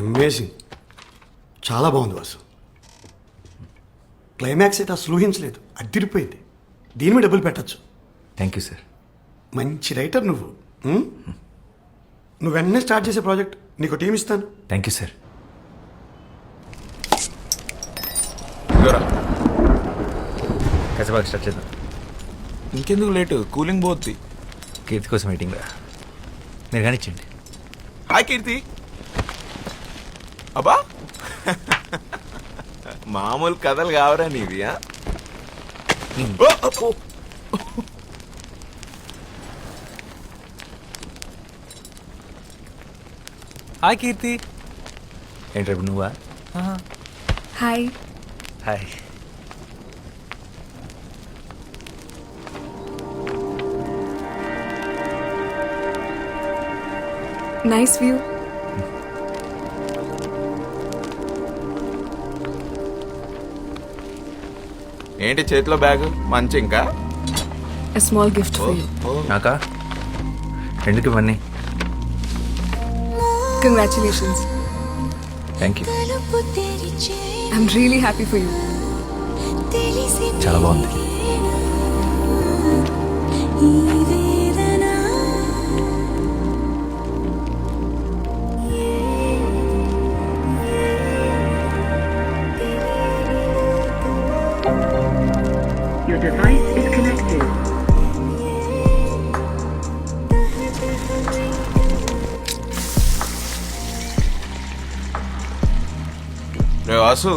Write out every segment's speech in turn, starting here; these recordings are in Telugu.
అమేజింగ్ చాలా బాగుంది వాసు. క్లైమాక్స్ అయితే అసలు ఊహించలేదు. అడ్డిరిపోయింది దీని మీద డబ్బులు పెట్టచ్చు. థ్యాంక్ యూ సార్ మంచి రైటర్ నువ్వు? నువ్వు వెంటనే స్టార్ట్ చేసే ప్రాజెక్ట్. నీకు టీం ఇస్తాను. Thank you sir. కసబాగా స్టార్ట్ చేద్దాం. ఇంకెందుకు లేటు? కూలింగ్ పోద్ది. కీర్తి కోసం వెయిటింగ్ రా మీరు కానిచ్చండి హాయ్ కీర్తి. అబ్బా. మామూలు కథలు కావరా నీవి. హాయ్ కీర్తి. ఏంటి రేపు నువ్వా? హాయ్. హాయ్. Nice view. ఏంటి చేతిలో బ్యాగ్? మంచి ఇంకా? స్మాల్ గిఫ్ట్ నాకా? ఎందుకు ఇవన్నీ? Congratulations thank you I'm really happy for you చాలా బాగుంది. రే వాసు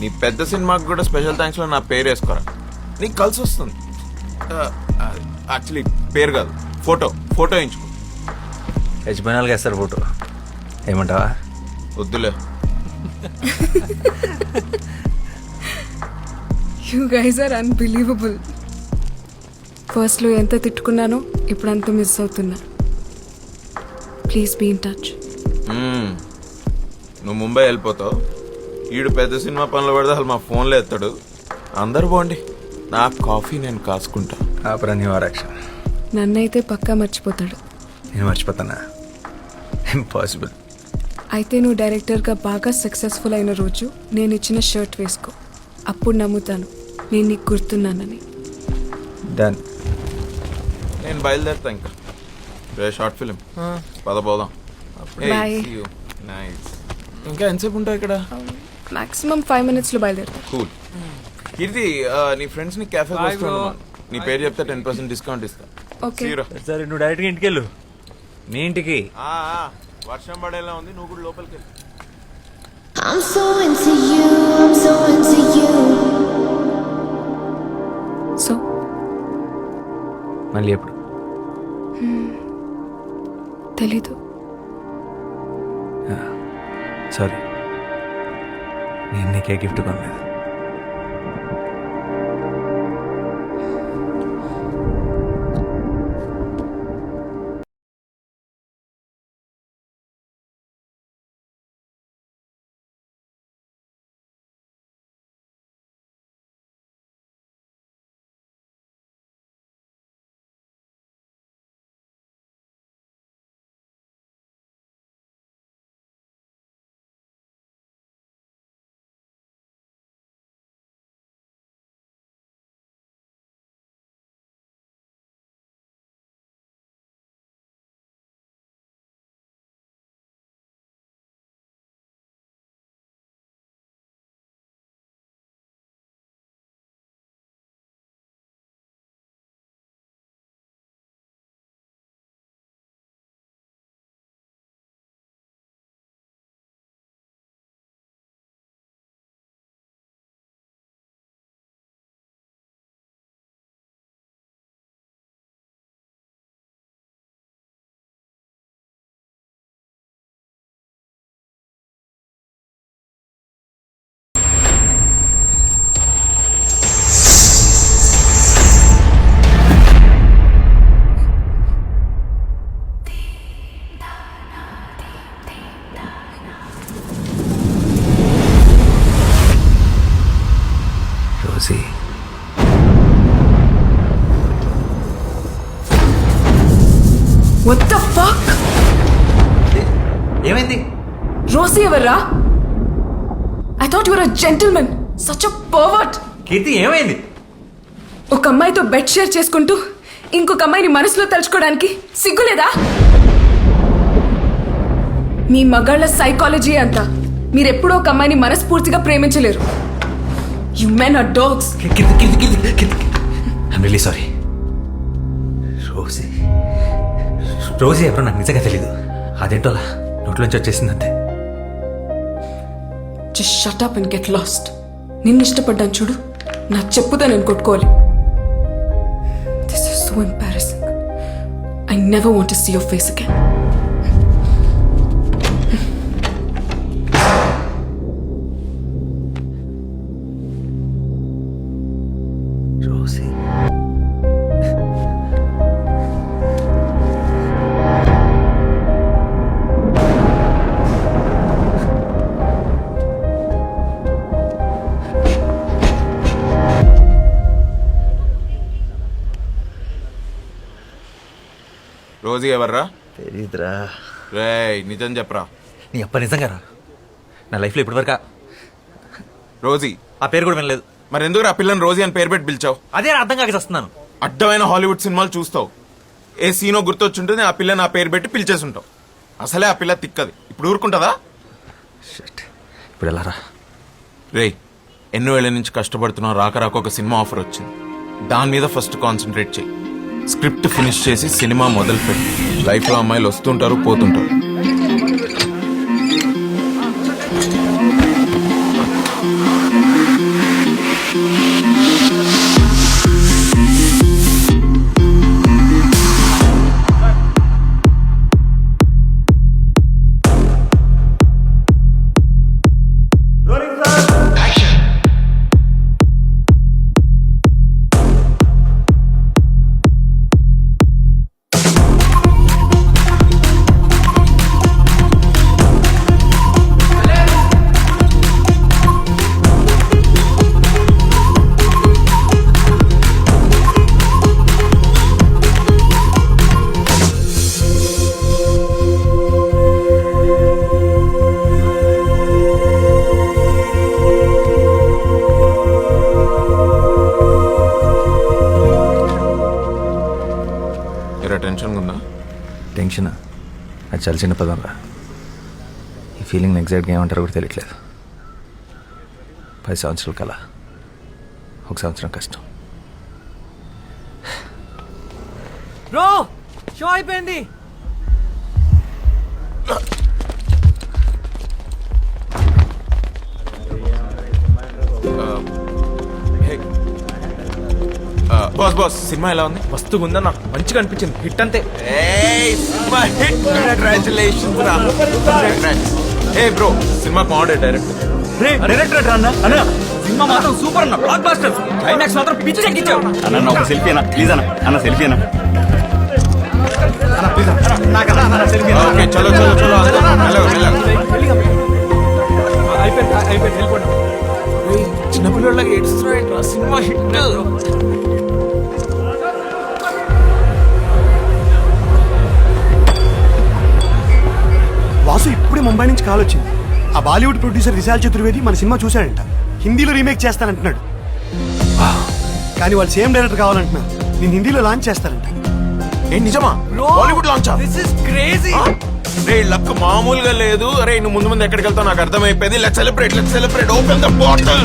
నీ పెద్ద సినిమాకి కూడా స్పెషల్ థ్యాంక్స్లో నా పేరు వేసుకోరా? నీకు కలిసి వస్తుంది. యాక్చువల్లీ పేరు కాదు ఫోటో ఫోటో ఎంచుకో యజమానాలుగా వేస్తారు ఫోటో. ఏమంటావా? వద్దులే. యూ గైజ్ ఆర్ అన్బిలీవబుల్ ఫస్ట్లో ఎంత తిట్టుకున్నానో ఇప్పుడు అంత మిస్ అవుతున్నా. Please be in touch. నువ్వు ముంబై వెళ్ళిపోతావు. ఈడు పెద్ద సినిమా పనులు పడితే అసలు మా ఫోన్లో ఎత్తాడు. అందరు పోండి నా కాఫీ నేను కాసుకుంటా. ఆపరా నన్నైతే పక్కా మర్చిపోతాడు. నేను మర్చిపోతానా? ఇంపాసిబుల్ అయితే నువ్వు డైరెక్టర్గా బాగా సక్సెస్ఫుల్ అయిన రోజు నేను ఇచ్చిన షర్ట్ వేసుకో. అప్పుడు నమ్ముతాను. నేను నీకు గుర్తున్నానని. డన్ నేను బయలుదేరుతా ఇంకా. రే షార్ట్ ఫిలిం పద పోదాం. Bye. నైస్ ఇంకా ఎంతసేపు ఉంటావు ఇక్కడ? మాక్సిమం ఫైవ్ మినిట్స్లో బయలుదేరుతా. కూల్ కీర్తి ఆ, నీ ఫ్రెండ్స్ని క్యాఫే నీ పేరు చెప్తే టెన్ పర్సెంట్ డిస్కౌంట్ ఇస్తా. ఓకే See you రా. సరే నువ్వు డైరెక్ట్గా ఇంటికి వెళ్ళు మీ ఇంటికి. ఆ, ఆ, వర్షం పడేలా ఉంది నువ్వు కూడా లోపలికి వెళ్ళు. I'm so into you, I'm so into you. So మళ్ళీ ఎప్పుడు? తెలీదు. సారీ నేను నీకే గిఫ్ట్ కొనలేదు What the fuck? ఏమైంది? రోసి ఎవర్రా I thought your a gentlemen such a pervert Keerthi ఏమైంది? ఒక అమ్మాయితో బెడ్ షేర్ చేసుకుంటూ ఇంకొక అమ్మాయిని మనసులో తలుచుకోవడానికి సిగ్గులేదా? మీ మగాళ్ళ సైకాలజీ అంతా మీరెప్పుడూ ఒక అమ్మాయిని మనస్ఫూర్తిగా ప్రేమించలేరు. You men are dogs Keerthi I'm really sorry రోజు ఎవరో నాకు నిజంగా తెలీదు. అదేంటోలా నోట్లోంచి వచ్చేసింది అంతే just shut up and get lost నిన్ను ఇష్టపడ్డాను చూడు. నా చెప్పుతో నేను కొట్టుకోవాలి. This is so embarrassing I never want see your face again రోజు ఎవర్రా? తెలీదురా. రేయ్ నిజం చెప్పరా. నీ అప్ప నిజంగా రా నా లైఫ్లో ఇప్పటివరకు రోజీ. ఆ పేరు కూడా వినలేదు. మరి ఎందుకు ఆ పిల్లని రోజీ అని పేరు పెట్టి పిలిచావు? అదే అర్థం కాక చేస్తున్నాను. అడ్డమైన హాలీవుడ్ సినిమాలు చూస్తావు. ఏ సీనో గుర్తొచ్చుంటుంది ఆ పిల్లని ఆ పేరు పెట్టి పిలిచేసి ఉంటావు అసలే ఆ పిల్ల తిక్కది. ఇప్పుడు ఊరుకుంటుందా ఇప్పుడు ఎలా రా? రేయ్ ఎన్నో ఏళ్ళ నుంచి కష్టపడుతున్నావు రాక రాక ఒక సినిమా ఆఫర్ వచ్చింది. దాని మీద ఫస్ట్ కాన్సన్ట్రేట్ చేయి స్క్రిప్ట్ ఫినిష్ చేసి సినిమా మొదలుపెట్టి. లైఫ్లో అమ్మాయిలు వస్తుంటారు పోతుంటారు. అది చాలా చిన్న పదం రా. ఈ ఫీలింగ్ ఎగ్జాక్ట్గా ఏమంటారో కూడా తెలియట్లేదు. పది సంవత్సరాల కల. ఒక సంవత్సరం కష్టం. బ్రో షో అయిపోయింది. బాస్ బాస్ సినిమా ఎలా ఉంది? మస్తుగా ఉందన్న మంచిగా అనిపించింది. హిట్ అంతే. రా. ఏ బ్రో సినిమా బాగుండే డైరెక్ట్ డైరెక్టర్ అన్న? అన్న సినిమా మాత్రం సూపర్ అన్న. బ్లాక్ బాస్టర్ క్లైమాక్స్ మాత్రం పిచ్చి ఎక్కించావు అన్న ఒక సెల్ఫీ అన్న. ప్లీజ్ అన్న. అన్న సెల్ఫీ అన్న. ఓకే చలో చలో చలో. అయిపోయింది అయిపోయింది. వెళ్ళిపోండి. ఏయ్, చిన్నపిల్లలకి ఏడుస్తున్నాడు సినిమా హిట్. వాసు ఇప్పుడే ముంబై నుంచి కాల్ వచ్చింది. ఆ బాలీవుడ్ ప్రొడ్యూసర్ విశాల్ చతుర్వేది మన సినిమా చూశాడంట. హిందీలో రీమేక్ చేస్తానంటున్నాడు. కానీ వాళ్ళు సేమ్ డైరెక్టర్ కావాలంటున్నారు. నేను హిందీలో లాంచ్ చేస్తారంట ఏ నిజమా? Bollywood launch? This is crazy ray luck మామూలుగా లేదు. అరే నువ్వు ముందు ముందు ఎక్కడికి వెళ్తావు నాకు అర్థమైపోయింది. Let celebrate let celebrate open the bottle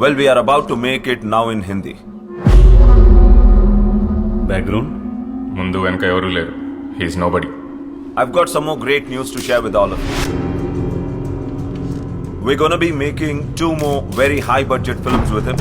Well, we are about to make it now in Hindi. Background ముందు వెనక ఎవరు లేరు he's nobody I've got some more great news to share with all of you. We're gonna be making two more very high budget films with him.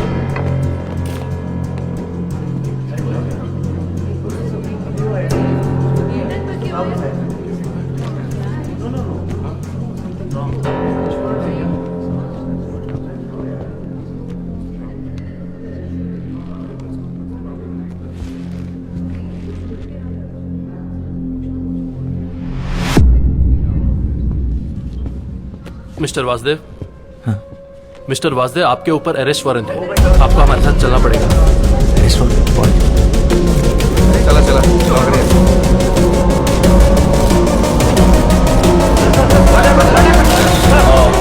Mister Vasudev mister Vasudev आपके ऊपर अरेस्ट वारंट है आपको हमारे साथ चलना पड़ेगा अरेस्ट वारंट चला चला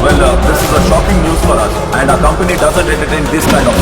Well, uh, this is a shocking news for us, and our company doesn't entertain this kind of